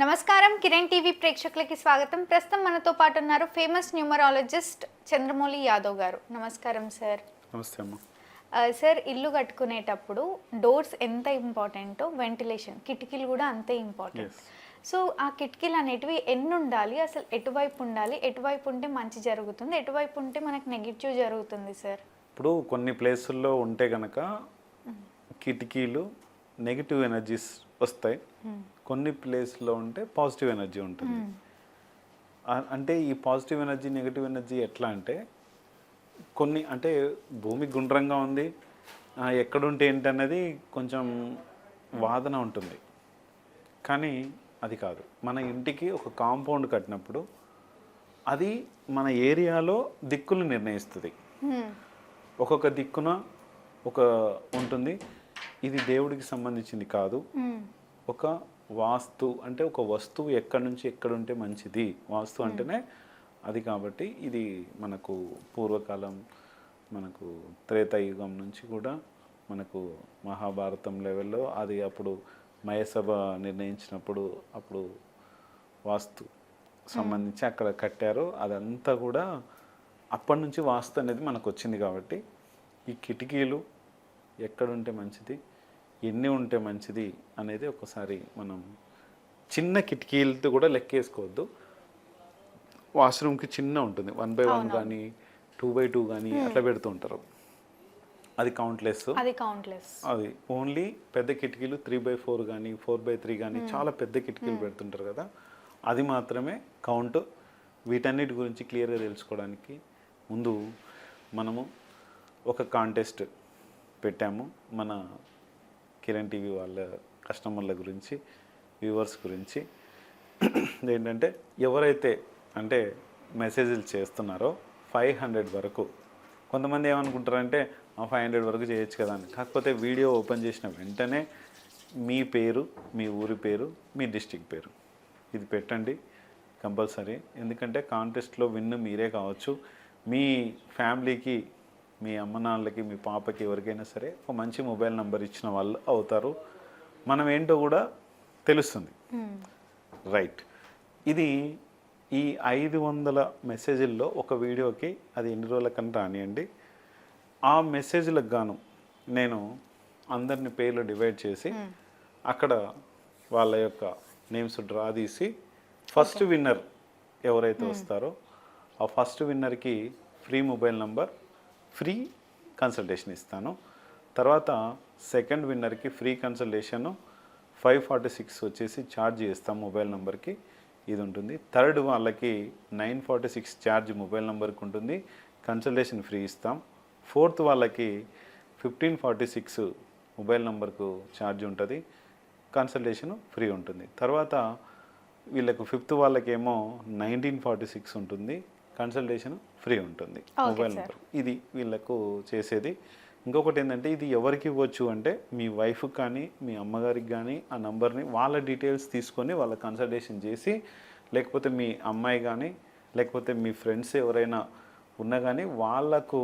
నమస్కారం కిరణ్ టీవీ ప్రేక్షకులకి స్వాగతం. ప్రస్తుతం మనతో పాటు ఉన్నారు ఫేమస్ న్యూమరాలజిస్ట్ చంద్రమౌళి యాదవ్ గారు. నమస్కారం సార్. నమస్తే అమ్మ. సార్ ఇల్లు కట్టుకునేటప్పుడు డోర్స్ ఎంత ఇంపార్టెంటో వెంటిలేషన్ కిటికీలు కూడా అంతే ఇంపార్టెంట్. సో ఆ కిటికీలు అనేటివి ఎన్ని ఉండాలి అసలు ఎటువైపు ఉండాలి? ఎటువైపు ఉంటే మంచి జరుగుతుంది? ఎటువైపు ఉంటే మనకు నెగిటివ్ జరుగుతుంది సార్? ఇప్పుడు కొన్ని ప్లేసుల్లో ఉంటే కనుక కిటికీలు నెగిటివ్ ఎనర్జీస్ వస్తాయి. కొన్ని ప్లేస్లో ఉంటే పాజిటివ్ ఎనర్జీ ఉంటుంది. అంటే ఈ పాజిటివ్ ఎనర్జీ నెగిటివ్ ఎనర్జీ ఎట్లా అంటే కొన్ని అంటే భూమి గుండ్రంగా ఉంది. ఎక్కడుంటే ఏంటన్నది కొంచెం వాదన ఉంటుంది. కానీ అది కాదు. మన ఇంటికి ఒక కాంపౌండ్ కట్టినప్పుడు అది మన ఏరియాలో దిక్కులు నిర్ణయిస్తుంది. ఒక్కొక్క దిక్కున ఒక ఉంటుంది. ఇది దేవుడికి సంబంధించింది కాదు. ఒక వాస్తు అంటే ఒక వస్తువు ఎక్కడి నుంచి ఎక్కడ ఉంటే మంచిది. వాస్తు అంటేనే అది కాబట్టి ఇది మనకు పూర్వకాలం మనకు త్రేతాయుగం నుంచి కూడా మనకు మహాభారతం లెవెల్లో అది అప్పుడు మయసభ నిర్ణయించినప్పుడు అప్పుడు వాస్తు సంబంధించి అక్కడ కట్టారు. అదంతా కూడా అప్పటి నుంచి వాస్తు అనేది మనకు వచ్చింది కాబట్టి ఈ కిటికీలు ఎక్కడుంటే మంచిది ఎన్ని ఉంటే మంచిది అనేది ఒకసారి మనం చిన్న కిటికీలతో కూడా లెక్కేసుకోవద్దు వాష్రూమ్కి చిన్న ఉంటుంది. వన్ బై వన్ కానీ టూ బై టూ కానీ అట్లా పెడుతూ ఉంటారు. అది కౌంట్లెస్ అది కౌంట్లెస్ అది ఓన్లీ పెద్ద కిటికీలు త్రీ బై ఫోర్ కానీ ఫోర్ బై త్రీ కానీ చాలా పెద్ద కిటికీలు పెడుతుంటారు కదా. అది మాత్రమే కౌంట్ వీటన్నిటి గురించి క్లియర్గా తెలుసుకోవడానికి ముందు మనము ఒక కాంటెస్ట్ పెట్టాము. మన కిరణ్ టీవీ వాళ్ళ కస్టమర్ల గురించి వ్యూవర్స్ గురించి ఏంటంటే ఎవరైతే అంటే మెసేజ్లు చేస్తున్నారో ఫైవ్ హండ్రెడ్ వరకు కొంతమంది ఏమనుకుంటారంటే ఫైవ్ హండ్రెడ్ వరకు చేయొచ్చు కదా అని. కాకపోతే వీడియో ఓపెన్ చేసిన వెంటనే మీ పేరు మీ ఊరి పేరు మీ డిస్టిక్ పేరు. ఇది పెట్టండి కంపల్సరీ. ఎందుకంటే కాంటెస్ట్లో విన్ మీరే కావచ్చు. మీ ఫ్యామిలీకి మీ అమ్మ నాన్నలకి మీ పాపకి ఎవరికైనా సరే ఒక మంచి మొబైల్ నెంబర్ ఇచ్చిన వాళ్ళు అవుతారు. మనం ఏంటో కూడా తెలుస్తుంది. రైట్ ఇది ఈ ఐదు వందల మెసేజ్ల్లో ఒక వీడియోకి అది ఎన్ని రోజుల కన్నా రానియండి. ఆ మెసేజ్లకు గాను నేను అందరిని పేర్లు డివైడ్ చేసి అక్కడ వాళ్ళ యొక్క నేమ్స్ డ్రా తీసి ఫస్ట్ విన్నర్ ఎవరైతే వస్తారో ఆ first విన్నర్కి free mobile number free consultation ఇస్తాను. తర్వాత second విన్నర్కి free consultation five forty six వచ్చేసి ఛార్జ్ చేస్తాం మొబైల్ నెంబర్కి ఇది ఉంటుంది. థర్డ్ వాళ్ళకి nine forty six charge mobile నెంబర్కి ఉంటుంది. కన్సల్టేషన్ ఫ్రీ ఇస్తాం. ఫోర్త్ వాళ్ళకి ఫిఫ్టీన్ ఫార్టీ సిక్స్ మొబైల్ నెంబర్కు ఛార్జ్ ఉంటుంది. కన్సల్టేషన్ ఫ్రీ ఉంటుంది. తర్వాత వీళ్ళకు ఫిఫ్త్ వాళ్ళకేమో నైన్టీన్ ఫార్టీ సిక్స్ ఉంటుంది. కన్సల్టేషన్ ఫ్రీ ఉంటుంది. మొబైల్ నెంబర్ ఇది వీళ్ళకు చేసేది. ఇంకొకటి ఏంటంటే ఇది ఎవరికి ఇవ్వచ్చు అంటే మీ వైఫ్కి కానీ మీ అమ్మగారికి కానీ ఆ నంబర్ని వాళ్ళ డీటెయిల్స్ తీసుకొని వాళ్ళ కన్సల్టేషన్ చేసి లేకపోతే మీ అమ్మాయి కానీ లేకపోతే మీ ఫ్రెండ్స్ ఎవరైనా ఉన్నా కానీ వాళ్ళకు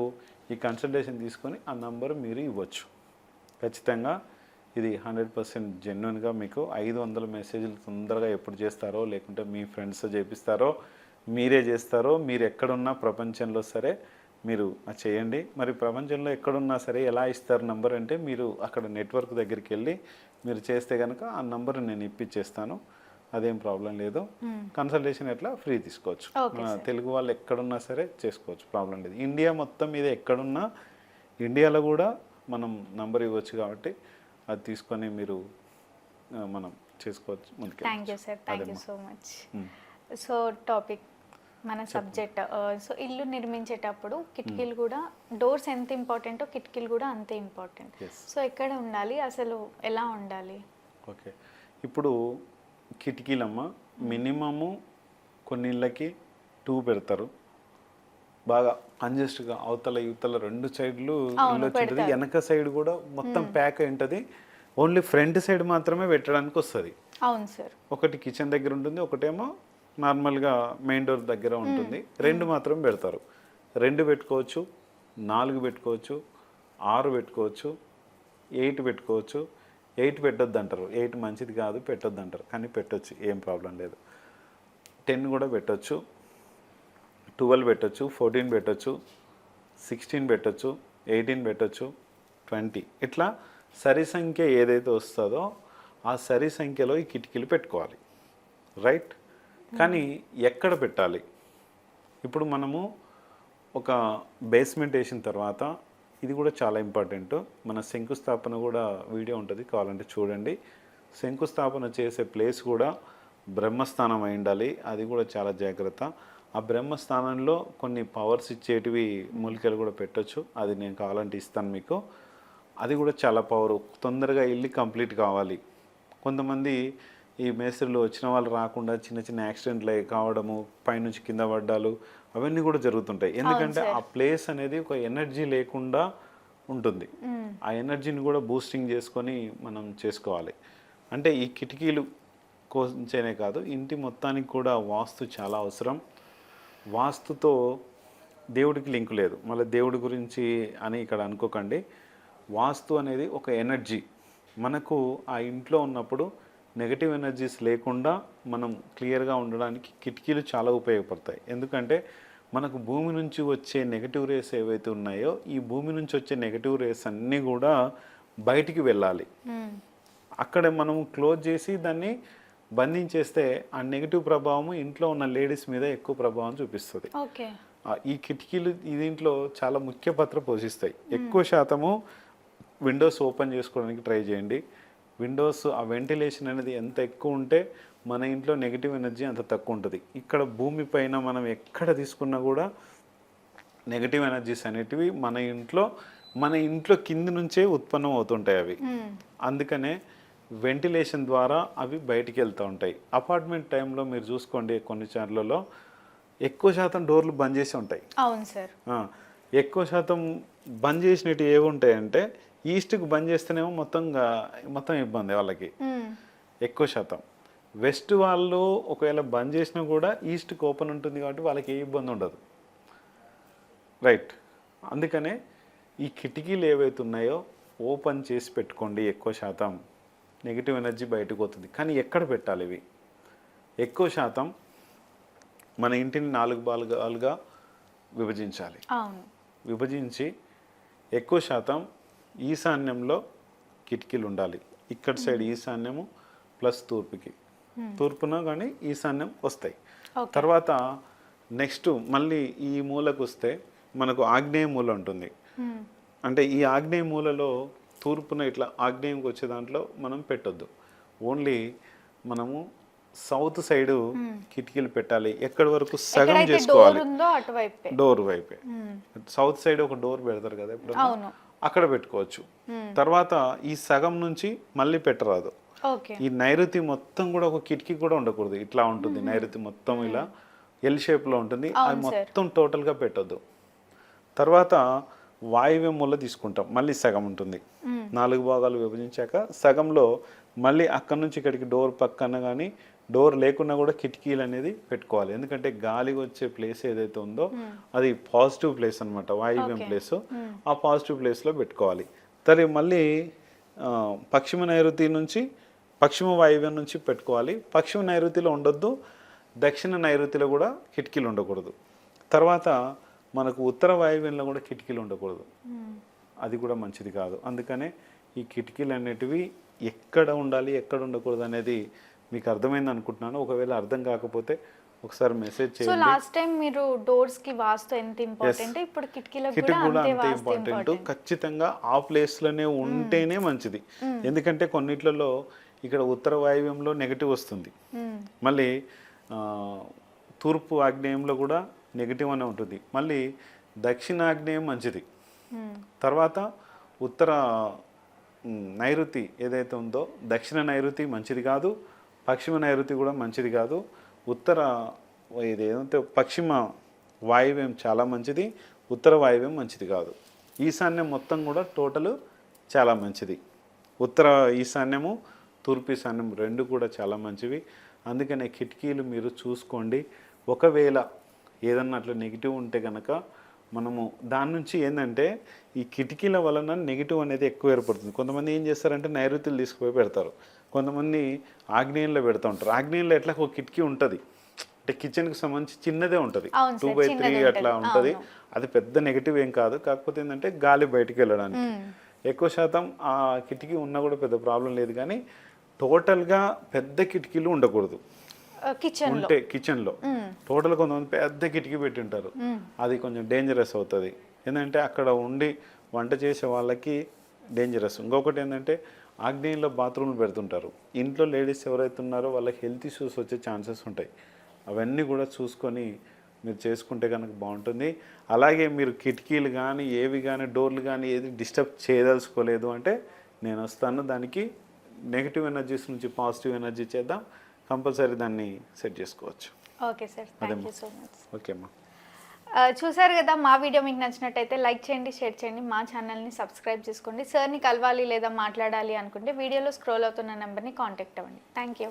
ఈ కన్సల్టేషన్ తీసుకొని ఆ నంబర్ మీరు ఇవ్వచ్చు. ఖచ్చితంగా ఇది హండ్రెడ్ పర్సెంట్ జెన్యున్గా మీకు ఐదు వందల మెసేజ్లు తొందరగా ఎప్పుడు చేస్తారో లేకుంటే మీ ఫ్రెండ్స్ చేపిస్తారో మీరే చేస్తారో మీరు ఎక్కడున్నా ప్రపంచంలో సరే మీరు అది చేయండి. మరి ప్రపంచంలో ఎక్కడున్నా సరే ఎలా ఇస్తారు నంబర్ అంటే మీరు అక్కడ నెట్వర్క్ దగ్గరికి వెళ్ళి మీరు చేస్తే కనుక ఆ నంబర్ నేను ఇప్పించేస్తాను అదేం ప్రాబ్లం లేదు. కన్సల్టేషన్ ఎట్లా? ఫ్రీ తీసుకోవచ్చు. తెలుగు వాళ్ళు ఎక్కడున్నా సరే చేసుకోవచ్చు. ప్రాబ్లం లేదు. ఇండియా మొత్తం మీద ఎక్కడున్నా ఇండియాలో కూడా మనం నంబర్ ఇవ్వచ్చు కాబట్టి అది తీసుకొని మీరు మనం చేసుకోవచ్చు thank you sir thank you so much. So topic మన సబ్జెక్ట్ సో ఇల్లు నిర్మించేటప్పుడు కిటికీలు కూడా డోర్స్ ఎంత ఇంపార్టెంటో కిటికీలు కూడా అంతే ఇంపార్టెంట్. సో ఎక్కడ ఉండాలి అసలు ఎలా ఉండాలి? ఓకే. ఇప్పుడు కిటికీలమ్మ మినిమము కొన్ని ఇళ్ళకి టూ పెడతారు. బాగా కంజెస్ట్గా అవతల యువతల రెండు సైడ్లు ఇల్లు వెనక సైడ్ కూడా మొత్తం ప్యాక్ అయి ఉంటుంది ఓన్లీ ఫ్రంట్ సైడ్ మాత్రమే పెట్టడానికి వస్తుంది అవును సార్. ఒకటి కిచెన్ దగ్గర ఉంటుంది ఒకటేమో నార్మల్గా మెయిన్ డోర్ దగ్గర ఉంటుంది. రెండు మాత్రం పెడతారు. రెండు పెట్టుకోవచ్చు నాలుగు పెట్టుకోవచ్చు ఆరు పెట్టుకోవచ్చు ఎయిట్ పెట్టుకోవచ్చు. ఎయిట్ పెట్టొద్దు అంటారు ఎయిట్ మంచిది కాదు పెట్టొద్దు అంటారు కానీ పెట్టొచ్చు ఏం ప్రాబ్లం లేదు. టెన్ కూడా పెట్టొచ్చు ట్వెల్వ్ పెట్టొచ్చు ఫోర్టీన్ పెట్టొచ్చు సిక్స్టీన్ పెట్టొచ్చు ఎయిటీన్ పెట్టొచ్చు ట్వంటీ. ఇట్లా సరి సంఖ్య ఏదైతే వస్తుందో ఆ సరి సంఖ్యలో ఈ కిటికీలు పెట్టుకోవాలి. రైట్? కానీ ఎక్కడ పెట్టాలి? ఇప్పుడు మనము ఒక బేస్మెంట్ వేసిన తర్వాత ఇది కూడా చాలా ఇంపార్టెంట్. మన శంకుస్థాపన కూడా వీడియో ఉంటుంది కావాలంటే చూడండి. శంకుస్థాపన చేసే ప్లేస్ కూడా బ్రహ్మస్థానం అయి ఉండాలి. అది కూడా చాలా జాగ్రత్త. ఆ బ్రహ్మస్థానంలో కొన్ని పవర్స్ ఇచ్చేటివి మూలికలు కూడా పెట్టొచ్చు. అది నేను కావాలంటే ఇస్తాను మీకు. అది కూడా చాలా పవర్. తొందరగా ఇల్లు కంప్లీట్ కావాలి. కొంతమంది ఈ మేస్త్రులు వచ్చిన వాళ్ళు రాకుండా చిన్న చిన్న యాక్సిడెంట్లు కావడము పైనుంచి కింద పడ్డాలు అవన్నీ కూడా జరుగుతుంటాయి. ఎందుకంటే ఆ ప్లేస్ అనేది ఒక ఎనర్జీ లేకుండా ఉంటుంది. ఆ ఎనర్జీని కూడా బూస్టింగ్ చేసుకొని మనం చేసుకోవాలి. అంటే ఈ కిటికీలు కోసనే కాదు ఇంటి మొత్తానికి కూడా వాస్తు చాలా అవసరం. వాస్తుతో దేవుడికి లింక్ లేదు. మళ్ళీ దేవుడి గురించి అని ఇక్కడ అనుకోకండి. వాస్తు అనేది ఒక ఎనర్జీ. మనకు ఆ ఇంట్లో ఉన్నప్పుడు నెగటివ్ ఎనర్జీస్ లేకుండా మనం క్లియర్గా ఉండడానికి కిటికీలు చాలా ఉపయోగపడతాయి. ఎందుకంటే మనకు భూమి నుంచి వచ్చే నెగటివ్ రేస్ ఏవైతే ఉన్నాయో ఈ భూమి నుంచి వచ్చే నెగటివ్ రేస్ అన్నీ కూడా బయటికి వెళ్ళాలి. అక్కడ మనం క్లోజ్ చేసి దాన్ని బంధించేస్తే ఆ నెగిటివ్ ప్రభావం ఇంట్లో ఉన్న లేడీస్ మీద ఎక్కువ ప్రభావం చూపిస్తుంది. ఈ కిటికీలు దీంట్లో చాలా ముఖ్య పాత్ర పోషిస్తాయి. ఎక్కువ శాతము విండోస్ ఓపెన్ చేసుకోవడానికి ట్రై చేయండి. విండోస్ ఆ వెంటిలేషన్ అనేది ఎంత ఎక్కువ ఉంటే మన ఇంట్లో నెగిటివ్ ఎనర్జీ అంత తక్కువ ఉంటుంది. ఇక్కడ భూమి పైన మనం ఎక్కడ తీసుకున్నా కూడా నెగిటివ్ ఎనర్జీస్ అనేటివి మన ఇంట్లో మన ఇంట్లో కింది నుంచే ఉత్పన్నం అవుతుంటాయి అవి. అందుకనే వెంటిలేషన్ ద్వారా అవి బయటికి వెళ్తూ ఉంటాయి. అపార్ట్మెంట్ టైంలో మీరు చూసుకోండి కొన్ని చార్లలో ఎక్కువ శాతం డోర్లు బంద్ చేసి ఉంటాయి. అవును సార్. ఎక్కువ శాతం బంద్ చేసినట్టు ఏవి ఉంటాయంటే ఈస్ట్కి బంద్ చేస్తేనేమో మొత్తం గా- మొత్తం ఇబ్బంది వాళ్ళకి. ఎక్కువ శాతం. వెస్ట్ వాళ్ళు ఒకవేళ బంద్ చేసినా కూడా ఈస్ట్కి ఓపెన్ ఉంటుంది కాబట్టి వాళ్ళకి ఏ ఇబ్బంది ఉండదు. రైట్. అందుకనే ఈ కిటికీలు ఏవైతే ఉన్నాయో ఓపెన్ చేసి పెట్టుకోండి ఎక్కువ శాతం. నెగిటివ్ ఎనర్జీ బయటకు పోతుంది కానీ ఎక్కడ పెట్టాలి ఇవి? ఎక్కువ శాతం మన ఇంటిని నాలుగు భాగాలుగా విభజించాలి. విభజించి ఎక్కువ శాతం ఈశాన్యంలో కిటికీలు ఉండాలి. ఇక్కడ సైడ్ ఈశాన్యము ప్లస్ తూర్పుకి. తూర్పున కానీ ఈశాన్యం వస్తాయి. తర్వాత నెక్స్ట్ మళ్ళీ ఈ మూలకు వస్తే మనకు ఆగ్నేయ మూల ఉంటుంది. అంటే ఈ ఆగ్నేయ మూలలో తూర్పున ఇట్లా ఆగ్నేయంకి వచ్చే దాంట్లో మనం పెట్టొద్దు. ఓన్లీ మనము సౌత్ సైడ్ కిటికీలు పెట్టాలి. ఎక్కడి వరకు సగం చేసుకోవాలి? డోర్ వైపే. సౌత్ సైడ్ ఒక డోర్ పెడతారు కదా ఇప్పుడు అక్కడ పెట్టుకోవచ్చు. తర్వాత ఈ సగం నుంచి మళ్ళీ పెట్టరాదు. ఈ నైరుతి మొత్తం కూడా ఒక కిటికీ కూడా ఉండకూడదు. ఇట్లా ఉంటుంది. నైరుతి మొత్తం ఇలా ఎల్ షేప్లో ఉంటుంది. అది. మొత్తం టోటల్గా పెట్టొద్దు. తర్వాత వాయువ్య మూల తీసుకుంటాం. మళ్ళీ సగం ఉంటుంది. నాలుగు భాగాలు విభజించాక సగంలో మళ్ళీ అక్కడ నుంచి ఇక్కడికి డోర్ పక్కన కానీ డోర్ లేకున్నా కూడా కిటికీలు అనేది పెట్టుకోవాలి. ఎందుకంటే గాలి వచ్చే ప్లేస్ ఏదైతే ఉందో అది పాజిటివ్ ప్లేస్ అన్నమాట వాయువ్యం. ప్లేస్ ఆ పాజిటివ్ ప్లేస్లో పెట్టుకోవాలి. సరే మళ్ళీ పశ్చిమ నైరుతి నుంచి పశ్చిమ వాయువ్యం నుంచి పెట్టుకోవాలి. పశ్చిమ నైరుతిలో ఉండొద్దు దక్షిణ నైరుతిలో కూడా కిటికీలు ఉండకూడదు. తర్వాత మనకు ఉత్తర వాయువ్యంలో కూడా కిటికీలు ఉండకూడదు. అది కూడా మంచిది కాదు. అందుకనే ఈ కిటికీలు అనేటివి ఎక్కడ ఉండాలి ఎక్కడ ఉండకూడదు అనేది మీకు అర్థమైంది అనుకుంటున్నాను. ఒకవేళ అర్థం కాకపోతే ఒకసారి మెసేజ్ సో చేయండి. లాస్ట్ టైం మీరు డోర్స్కి వాస్తు ఎంత ఇంపార్టెంట్ ఇప్పుడు కిటికీలకు కిటికీ కూడా అంతే ఇంపార్టెంట్ ఇంపార్టెంట్ ఖచ్చితంగా ఆ ప్లేస్లోనే ఉంటేనే మంచిది. ఎందుకంటే కొన్నిట్లలో ఇక్కడ ఉత్తర వాయువ్యంలో నెగిటివ్ వస్తుంది. మళ్ళీ ఆ, తూర్పు ఆగ్నేయంలో కూడా నెగిటివ్ అనే ఉంటుంది. మళ్ళీ దక్షిణ ఆగ్నేయం మంచిది. తర్వాత ఉత్తర నైరుతి ఏదైతే ఉందో దక్షిణ నైరుతి మంచిది కాదు. పశ్చిమ నైరుతి కూడా మంచిది కాదు. ఉత్తర ఇది ఏదంటే పశ్చిమ వాయువ్యం చాలా మంచిది. ఉత్తర వాయువ్యం మంచిది కాదు. ఈశాన్యం మొత్తం కూడా టోటల్ చాలా మంచిది. ఉత్తర ఈశాన్యము తూర్పు ఈశాన్యం రెండు కూడా చాలా మంచివి. అందుకనే కిటికీలు మీరు చూసుకోండి. ఒకవేళ ఏదన్నా అట్లా నెగిటివ్ ఉంటే కనుక మనము దాని నుంచి ఏంటంటే ఈ కిటికీల వలన నెగిటివ్ అనేది ఎక్కువ ఏర్పడుతుంది. కొంతమంది ఏం చేస్తారంటే నైరుతులు తీసుకుపోయి పెడతారు. కొంతమంది ఆగ్నేయంలో పెడతా ఉంటారు. ఆగ్నేయంలో ఎట్లా ఒక కిటికీ ఉంటుంది. అంటే కిచెన్కి సంబంధించి చిన్నదే ఉంటుంది. Two by three. అట్లా ఉంటుంది. అది పెద్ద నెగిటివ్ ఏం కాదు. కాకపోతే ఏంటంటే గాలి బయటికి వెళ్ళడానికి. ఎక్కువ శాతం ఆ కిటికీ ఉన్నా కూడా పెద్ద ప్రాబ్లం లేదు కానీ టోటల్గా పెద్ద కిటికీలు ఉండకూడదు. కిచెన్ ఉంటే కిచెన్లో టోటల్ కొంతమంది పెద్ద కిటికీ పెట్టి ఉంటారు. అది కొంచెం డేంజరస్ అవుతుంది. ఏంటంటే అక్కడ ఉండి వంట చేసే వాళ్ళకి డేంజరస్ ఇంకొకటి ఏంటంటే ఆగ్నేయంలో బాత్రూమ్లు పెడుతుంటారు. ఇంట్లో లేడీస్ ఎవరైతే ఉన్నారో వాళ్ళకి హెల్త్ ఇష్యూస్ వచ్చే ఛాన్సెస్ ఉంటాయి. అవన్నీ కూడా చూసుకొని మీరు చేసుకుంటే కనుక బాగుంటుంది. అలాగే మీరు కిటికీలు కానీ ఏవి కానీ డోర్లు కానీ ఏది డిస్టర్బ్ చేయదలుచుకోలేదు అంటే నేను వస్తాను. దానికి నెగిటివ్ ఎనర్జీస్ నుంచి పాజిటివ్ ఎనర్జీ చేద్దాం. కంపల్సరీ దాన్ని సెట్ చేసుకోవచ్చు. Okay sir. Thank you so much. Okay అమ్మా చూసారు కదా మా వీడియో మీకు నచ్చినట్టయితే లైక్ చేయండి షేర్ చేయండి మా ఛానల్ని సబ్స్క్రైబ్ చేసుకోండి. సార్ని కలవాలి లేదా మాట్లాడాలి అనుకుంటే వీడియోలో స్క్రోల్ అవుతున్న నెంబర్ని కాంటాక్ట్ అవ్వండి. Thank you.